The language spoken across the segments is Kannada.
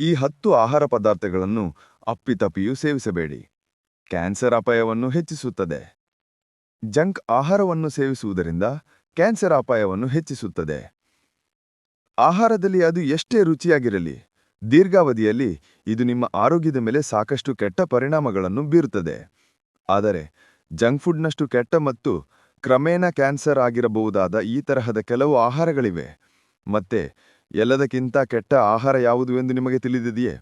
ಈ ಹತ್ತು ಆಹಾರ ಪದಾರ್ಥಗಳನ್ನು ಅಪ್ಪಿತಪ್ಪಿಯೂ ಸೇವಿಸಬೇಡಿ. ಕ್ಯಾನ್ಸರ್ ಅಪಾಯವನ್ನು ಹೆಚ್ಚಿಸುತ್ತದೆ. ಜಂಕ್ ಆಹಾರವನ್ನು ಸೇವಿಸುವುದರಿಂದ ಕ್ಯಾನ್ಸರ್ ಅಪಾಯವನ್ನು ಹೆಚ್ಚಿಸುತ್ತದೆ. ಆಹಾರದಲ್ಲಿ ಅದು ಎಷ್ಟೇ ರುಚಿಯಾಗಿರಲಿ, ದೀರ್ಘಾವಧಿಯಲ್ಲಿ ಇದು ನಿಮ್ಮ ಆರೋಗ್ಯದ ಮೇಲೆ ಸಾಕಷ್ಟು ಕೆಟ್ಟ ಪರಿಣಾಮಗಳನ್ನು ಬೀರುತ್ತದೆ. ಆದರೆ, ಜಂಕ್ ಫುಡ್ನಷ್ಟು ಕೆಟ್ಟ ಮತ್ತು ಕ್ರಮೇಣ ಕ್ಯಾನ್ಸರ್ ಆಗಿರಬಹುದಾದ ಈ ತರಹದ ಕೆಲವು ಆಹಾರಗಳಿವೆ. ಮತ್ತೆ ಎಲ್ಲದಕ್ಕಿಂತ ಕೆಟ್ಟ ಆಹಾರ ಯಾವುದು ಎಂದು ನಿಮಗೆ ತಿಳಿದಿದೆಯೇ?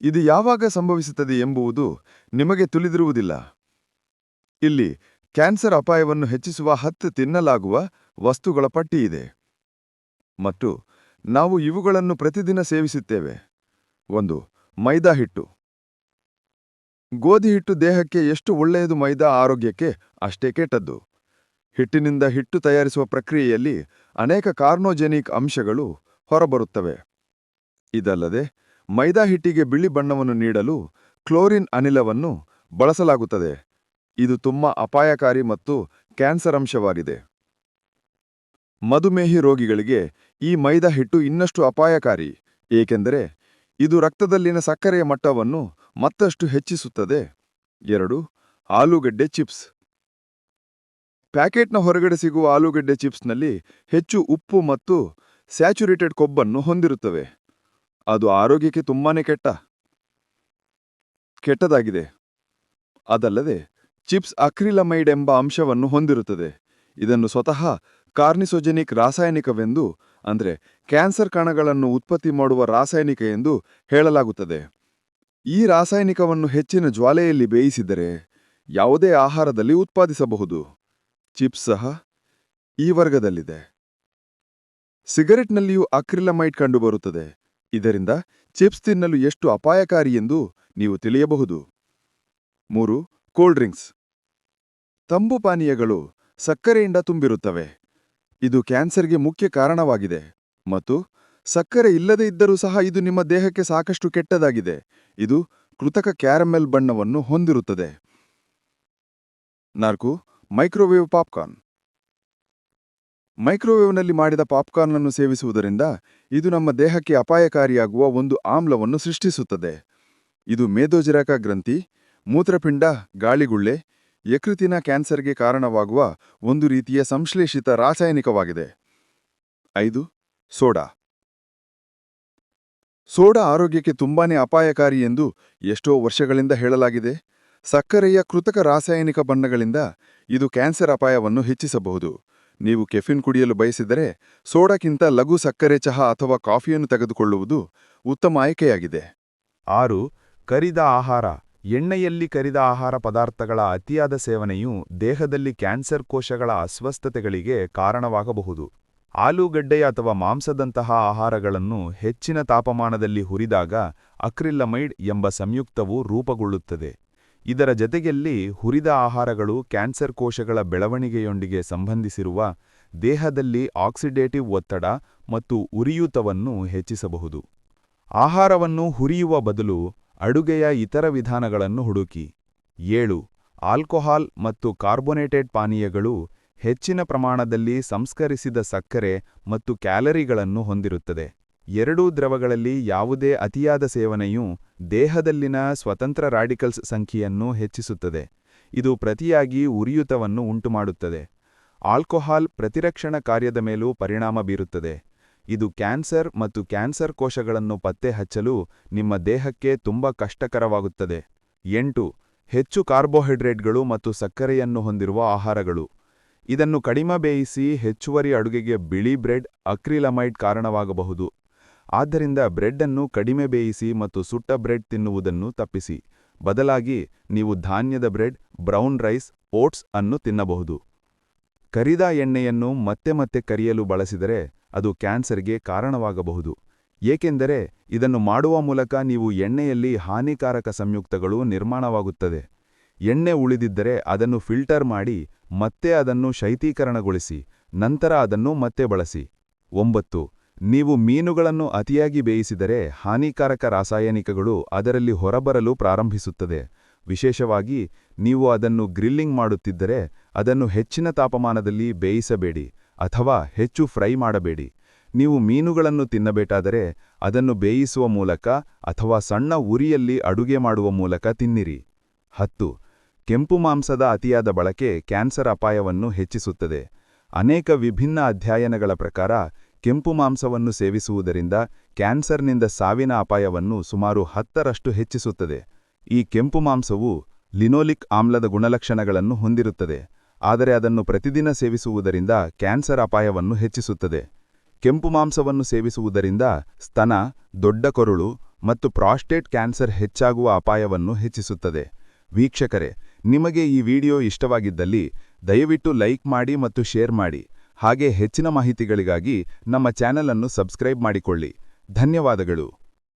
ಇದು ಯಾವಾಗ ಸಂಭವಿಸುತ್ತದೆ ಎಂಬುವುದು ನಿಮಗೆ ತಿಳಿದಿರುವುದಿಲ್ಲ. ಇಲ್ಲಿ ಕ್ಯಾನ್ಸರ್ ಅಪಾಯವನ್ನು ಹೆಚ್ಚಿಸುವ ಹತ್ತು ತಿನ್ನಲಾಗುವ ವಸ್ತುಗಳ ಪಟ್ಟಿ ಇದೆ. ಮತ್ತು ನಾವು ಇವುಗಳನ್ನು ಪ್ರತಿದಿನ ಸೇವಿಸುತ್ತೇವೆ. ಒಂದು, ಮೈದಾ ಹಿಟ್ಟು. ಗೋಧಿ ಹಿಟ್ಟು ದೇಹಕ್ಕೆ ಎಷ್ಟು ಒಳ್ಳೆಯದು ಮೈದಾ ಆರೋಗ್ಯಕ್ಕೆ ಅಷ್ಟೇ ಕೆಟ್ಟದ್ದು. ಹಿಟ್ಟಿನಿಂದ ಹಿಟ್ಟು ತಯಾರಿಸುವ ಪ್ರಕ್ರಿಯೆಯಲ್ಲಿ ಅನೇಕ ಕಾರ್ನೋಜೆನಿಕ್ ಅಂಶಗಳು ಹೊರಬರುತ್ತವೆ. ಇದಲ್ಲದೆ ಮೈದಾ ಹಿಟ್ಟಿಗೆ ಬಿಳಿ ಬಣ್ಣವನ್ನು ನೀಡಲು ಕ್ಲೋರಿನ್ ಅನಿಲವನ್ನು ಬಳಸಲಾಗುತ್ತದೆ. ಇದು ತುಂಬಾ ಅಪಾಯಕಾರಿ ಮತ್ತು ಕ್ಯಾನ್ಸರ್ ಅಂಶವಾಗಿದೆ. ಮಧುಮೇಹಿ ರೋಗಿಗಳಿಗೆ ಈ ಮೈದಾ ಹಿಟ್ಟು ಇನ್ನಷ್ಟು ಅಪಾಯಕಾರಿ, ಏಕೆಂದರೆ ಇದು ರಕ್ತದಲ್ಲಿನ ಸಕ್ಕರೆಯ ಮಟ್ಟವನ್ನು ಮತ್ತಷ್ಟು ಹೆಚ್ಚಿಸುತ್ತದೆ. ಎರಡು, ಆಲೂಗಡ್ಡೆ ಚಿಪ್ಸ್. ಪ್ಯಾಕೆಟ್ನ ಹೊರಗಡೆ ಸಿಗುವ ಆಲೂಗಡ್ಡೆ ಚಿಪ್ಸ್ನಲ್ಲಿ ಹೆಚ್ಚು ಉಪ್ಪು ಮತ್ತು ಸ್ಯಾಚುರೇಟೆಡ್ ಕೊಬ್ಬನ್ನು ಹೊಂದಿರುತ್ತವೆ. ಅದು ಆರೋಗ್ಯಕ್ಕೆ ತುಂಬಾನೇ ಕೆಟ್ಟ. ಕೆಟ್ಟದಾಗಿದೆ. ಅದಲ್ಲದೆ, ಚಿಪ್ಸ್ ಅಕ್ರಿಲಮೈಡ್ ಎಂಬ ಅಂಶವನ್ನು ಹೊಂದಿರುತ್ತದೆ. ಇದನ್ನು ಸ್ವತಃ ಕಾರ್ನಿಸೋಜೆನಿಕ್ ರಾಸಾಯನಿಕವೆಂದು, ಅಂದರೆ ಕ್ಯಾನ್ಸರ್ ಕಣಗಳನ್ನು ಉತ್ಪತ್ತಿ ಮಾಡುವ ರಾಸಾಯನಿಕ ಎಂದು ಹೇಳಲಾಗುತ್ತದೆ. ಈ ರಾಸಾಯನಿಕವನ್ನು ಹೆಚ್ಚಿನ ಜ್ವಾಲೆಯಲ್ಲಿ ಬೇಯಿಸಿದರೆ ಯಾವುದೇ ಆಹಾರದಲ್ಲಿ ಉತ್ಪಾದಿಸಬಹುದು. ಚಿಪ್ಸ್ ಸಹ ಈ ವರ್ಗದಲ್ಲಿದೆ. ಸಿಗರೆಟ್ನಲ್ಲಿಯೂ ಅಕ್ರಿಲಮೈಟ್ ಕಂಡುಬರುತ್ತದೆ. ಇದರಿಂದ ಚಿಪ್ಸ್ ತಿನ್ನಲು ಎಷ್ಟು ಅಪಾಯಕಾರಿ ಎಂದು ನೀವು ತಿಳಿಯಬಹುದು. ಮೂರು, ಕೋಲ್ಡ್ ಡ್ರಿಂಕ್ಸ್. ತಂಬು ಪಾನೀಯಗಳು ಸಕ್ಕರೆಯಿಂದ ತುಂಬಿರುತ್ತವೆ. ಇದು ಕ್ಯಾನ್ಸರ್ಗೆ ಮುಖ್ಯ ಕಾರಣವಾಗಿದೆ. ಮತ್ತು ಸಕ್ಕರೆ ಇಲ್ಲದೇ ಇದ್ದರೂ ಸಹ ಇದು ನಿಮ್ಮ ದೇಹಕ್ಕೆ ಸಾಕಷ್ಟು ಕೆಟ್ಟದಾಗಿದೆ. ಇದು ಕೃತಕ ಕ್ಯಾರಮೆಲ್ ಬಣ್ಣವನ್ನು ಹೊಂದಿರುತ್ತದೆ. ನಾಲ್ಕು, ಮೈಕ್ರೋವೇವ್ ಪಾಪ್ಕಾರ್ನ್. ಮೈಕ್ರೋವೇವ್ನಲ್ಲಿ ಮಾಡಿದ ಪಾಪ್ಕಾರ್ನ್ ಅನ್ನು ಸೇವಿಸುವುದರಿಂದ ಇದು ನಮ್ಮ ದೇಹಕ್ಕೆ ಅಪಾಯಕಾರಿಯಾಗುವ ಒಂದು ಆಮ್ಲವನ್ನು ಸೃಷ್ಟಿಸುತ್ತದೆ. ಇದು ಮೇಧೋಜರಕ ಗ್ರಂಥಿ, ಮೂತ್ರಪಿಂಡ, ಗಾಳಿಗುಳ್ಳೆ ಯಕೃತಿನ ಕ್ಯಾನ್ಸರ್ಗೆ ಕಾರಣವಾಗುವ ಒಂದು ರೀತಿಯ ಸಂಶ್ಲೇಷಿತ ರಾಸಾಯನಿಕವಾಗಿದೆ. ಐದು, ಸೋಡಾ. ಸೋಡಾ ಆರೋಗ್ಯಕ್ಕೆ ತುಂಬಾನೇ ಅಪಾಯಕಾರಿ ಎಂದು ಎಷ್ಟೋ ವರ್ಷಗಳಿಂದ ಹೇಳಲಾಗಿದೆ. ಸಕ್ಕರೆಯ ಕೃತಕ ರಾಸಾಯನಿಕ ಬಣ್ಣಗಳಿಂದ ಇದು ಕ್ಯಾನ್ಸರ್ ಅಪಾಯವನ್ನು ಹೆಚ್ಚಿಸಬಹುದು. ನೀವು ಕೆಫಿನ್ ಕುಡಿಯಲು ಬಯಸಿದರೆ ಸೋಡಾಕ್ಕಿಂತ ಲಘು ಸಕ್ಕರೆ ಚಹಾ ಅಥವಾ ಕಾಫಿಯನ್ನು ತೆಗೆದುಕೊಳ್ಳುವುದು ಉತ್ತಮ ಆಯ್ಕೆಯಾಗಿದೆ. ಆರು, ಕರಿದ ಆಹಾರ. ಎಣ್ಣೆಯಲ್ಲಿ ಕರಿದ ಆಹಾರ ಪದಾರ್ಥಗಳ ಅತಿಯಾದ ಸೇವನೆಯು ದೇಹದಲ್ಲಿ ಕ್ಯಾನ್ಸರ್ ಕೋಶಗಳ ಅಸ್ವಸ್ಥತೆಗಳಿಗೆ ಕಾರಣವಾಗಬಹುದು. ಆಲೂಗಡ್ಡೆ ಅಥವಾ ಮಾಂಸದಂತಹ ಆಹಾರಗಳನ್ನು ಹೆಚ್ಚಿನ ತಾಪಮಾನದಲ್ಲಿ ಹುರಿದಾಗ ಅಕ್ರಿಲ್ಲಮೈಡ್ ಎಂಬ ಸಂಯುಕ್ತವು ರೂಪುಗೊಳ್ಳುತ್ತದೆ. ಇದರ ಜತೆಯಲ್ಲಿ ಹುರಿದ ಆಹಾರಗಳು ಕ್ಯಾನ್ಸರ್ ಕೋಶಗಳ ಬೆಳವಣಿಗೆಯೊಂದಿಗೆ ಸಂಬಂಧಿಸಿರುವ ದೇಹದಲ್ಲಿ ಆಕ್ಸಿಡೇಟಿವ್ ಒತ್ತಡ ಮತ್ತು ಉರಿಯೂತವನ್ನು ಹೆಚ್ಚಿಸಬಹುದು. ಆಹಾರವನ್ನು ಹುರಿಯುವ ಬದಲು ಅಡುಗೆಯ ಇತರ ವಿಧಾನಗಳನ್ನು ಹುಡುಕಿ. ಏಳು. ಆಲ್ಕೋಹಾಲ್ ಮತ್ತು ಕಾರ್ಬೊನೇಟೆಡ್ ಪಾನೀಯಗಳು ಹೆಚ್ಚಿನ ಪ್ರಮಾಣದಲ್ಲಿ ಸಂಸ್ಕರಿಸಿದ ಸಕ್ಕರೆ ಮತ್ತು ಕ್ಯಾಲರಿಗಳನ್ನು ಹೊಂದಿರುತ್ತದೆ. ಎರಡೂ ದ್ರವಗಳಲ್ಲಿ ಯಾವುದೇ ಅತಿಯಾದ ಸೇವನೆಯು ದೇಹದಲ್ಲಿನ ಸ್ವತಂತ್ರ ರಾಡಿಕಲ್ಸ್ ಸಂಖ್ಯೆಯನ್ನು ಹೆಚ್ಚಿಸುತ್ತದೆ. ಇದು ಪ್ರತಿಯಾಗಿ ಉರಿಯೂತವನ್ನು ಉಂಟುಮಾಡುತ್ತದೆ. ಆಲ್ಕೋಹಾಲ್ ಪ್ರತಿರಕ್ಷಣಾ ಕಾರ್ಯದ ಮೇಲೂ ಪರಿಣಾಮ ಬೀರುತ್ತದೆ. ಇದು ಕ್ಯಾನ್ಸರ್ ಮತ್ತು ಕ್ಯಾನ್ಸರ್ ಕೋಶಗಳನ್ನು ಪತ್ತೆ ಹಚ್ಚಲು ನಿಮ್ಮ ದೇಹಕ್ಕೆ ತುಂಬ ಕಷ್ಟಕರವಾಗುತ್ತದೆ. ಎಂಟು, ಹೆಚ್ಚು ಕಾರ್ಬೋಹೈಡ್ರೇಟ್ಗಳು ಮತ್ತು ಸಕ್ಕರೆಯನ್ನು ಹೊಂದಿರುವ ಆಹಾರಗಳು. ಇದನ್ನು ಕಡಿಮೆ ಬೇಯಿಸಿ ಹೆಚ್ಚುವರಿ ಅಡುಗೆಗೆ ಬಿಳಿ ಬ್ರೆಡ್, ಅಕ್ರಿಲಮೈಡ್ ಕಾರಣವಾಗಬಹುದು. ಆದ್ದರಿಂದ ಬ್ರೆಡ್ ಅನ್ನು ಕಡಿಮೆ ಬೇಯಿಸಿ ಮತ್ತು ಸುಟ್ಟ ಬ್ರೆಡ್ ತಿನ್ನುವುದನ್ನು ತಪ್ಪಿಸಿ. ಬದಲಾಗಿ ನೀವು ಧಾನ್ಯದ ಬ್ರೆಡ್, ಬ್ರೌನ್ ರೈಸ್, ಓಟ್ಸ್ ಅನ್ನು ತಿನ್ನಬಹುದು. ಕರಿದ ಎಣ್ಣೆಯನ್ನು ಮತ್ತೆ ಮತ್ತೆ ಕರಿಯಲು ಬಳಸಿದರೆ ಅದು ಕ್ಯಾನ್ಸರ್ಗೆ ಕಾರಣವಾಗಬಹುದು. ಏಕೆಂದರೆ ಇದನ್ನು ಮಾಡುವ ಮೂಲಕ ನೀವು ಎಣ್ಣೆಯಲ್ಲಿ ಹಾನಿಕಾರಕ ಸಂಯುಕ್ತಗಳು ನಿರ್ಮಾಣವಾಗುತ್ತದೆ. ಎಣ್ಣೆ ಉಳಿದಿದ್ದರೆ ಅದನ್ನು ಫಿಲ್ಟರ್ ಮಾಡಿ ಮತ್ತೆ ಅದನ್ನು ಶೈತೀಕರಣಗೊಳಿಸಿ, ನಂತರ ಅದನ್ನು ಮತ್ತೆ ಬಳಸಿ. ಒಂಬತ್ತು. ನೀವು ಮೀನುಗಳನ್ನು ಅತಿಯಾಗಿ ಬೇಯಿಸಿದರೆ ಹಾನಿಕಾರಕ ರಾಸಾಯನಿಕಗಳು ಅದರಲ್ಲಿ ಹೊರಬರಲು ಪ್ರಾರಂಭಿಸುತ್ತದೆ. ವಿಶೇಷವಾಗಿ, ನೀವು ಅದನ್ನು ಗ್ರಿಲ್ಲಿಂಗ್ ಮಾಡುತ್ತಿದ್ದರೆ ಅದನ್ನು ಹೆಚ್ಚಿನ ತಾಪಮಾನದಲ್ಲಿ ಬೇಯಿಸಬೇಡಿ ಅಥವಾ ಹೆಚ್ಚು ಫ್ರೈ ಮಾಡಬೇಡಿ. ನೀವು ಮೀನುಗಳನ್ನು ತಿನ್ನಬೇಕಾದರೆ ಅದನ್ನು ಬೇಯಿಸುವ ಮೂಲಕ ಅಥವಾ ಸಣ್ಣ ಉರಿಯಲ್ಲಿ ಅಡುಗೆ ಮಾಡುವ ಮೂಲಕ ತಿನ್ನಿರಿ. ಹತ್ತು, ಕೆಂಪು ಮಾಂಸದ ಅತಿಯಾದ ಬಳಕೆ ಕ್ಯಾನ್ಸರ್ ಅಪಾಯವನ್ನು ಹೆಚ್ಚಿಸುತ್ತದೆ. ಅನೇಕ ವಿಭಿನ್ನ ಅಧ್ಯಯನಗಳ ಪ್ರಕಾರ ಕೆಂಪು ಮಾಂಸವನ್ನು ಸೇವಿಸುವುದರಿಂದ ಕ್ಯಾನ್ಸರ್ನಿಂದ ಸಾವಿನ ಅಪಾಯವನ್ನು ಸುಮಾರು ಹತ್ತರಷ್ಟು ಹೆಚ್ಚಿಸುತ್ತದೆ. ಈ ಕೆಂಪು ಮಾಂಸವು ಲಿನೋಲಿಕ್ ಆಮ್ಲದ ಗುಣಲಕ್ಷಣಗಳನ್ನು ಹೊಂದಿರುತ್ತದೆ, ಆದರೆ ಅದನ್ನು ಪ್ರತಿದಿನ ಸೇವಿಸುವುದರಿಂದ ಕ್ಯಾನ್ಸರ್ ಅಪಾಯವನ್ನು ಹೆಚ್ಚಿಸುತ್ತದೆ. ಕೆಂಪು ಮಾಂಸವನ್ನು ಸೇವಿಸುವುದರಿಂದ ಸ್ತನ, ದೊಡ್ಡ ಕೊರುಳು ಮತ್ತು ಪ್ರಾಸ್ಟೇಟ್ ಕ್ಯಾನ್ಸರ್ ಹೆಚ್ಚಾಗುವ ಅಪಾಯವನ್ನು ಹೆಚ್ಚಿಸುತ್ತದೆ. ವೀಕ್ಷಕರೇ, ನಿಮಗೆ ಈ ವಿಡಿಯೋ ಇಷ್ಟವಾಗಿದ್ದಲ್ಲಿ ದಯವಿಟ್ಟು ಲೈಕ್ ಮಾಡಿ ಮತ್ತು ಶೇರ್ ಮಾಡಿ. ಹಾಗೆ ಹೆಚ್ಚಿನ ಮಾಹಿತಿಗಳಿಗಾಗಿ ನಮ್ಮ ಚಾನೆಲ್ ಅನ್ನು ಸಬ್ಸ್ಕ್ರೈಬ್ ಮಾಡಿಕೊಳ್ಳಿ. ಧನ್ಯವಾದಗಳು.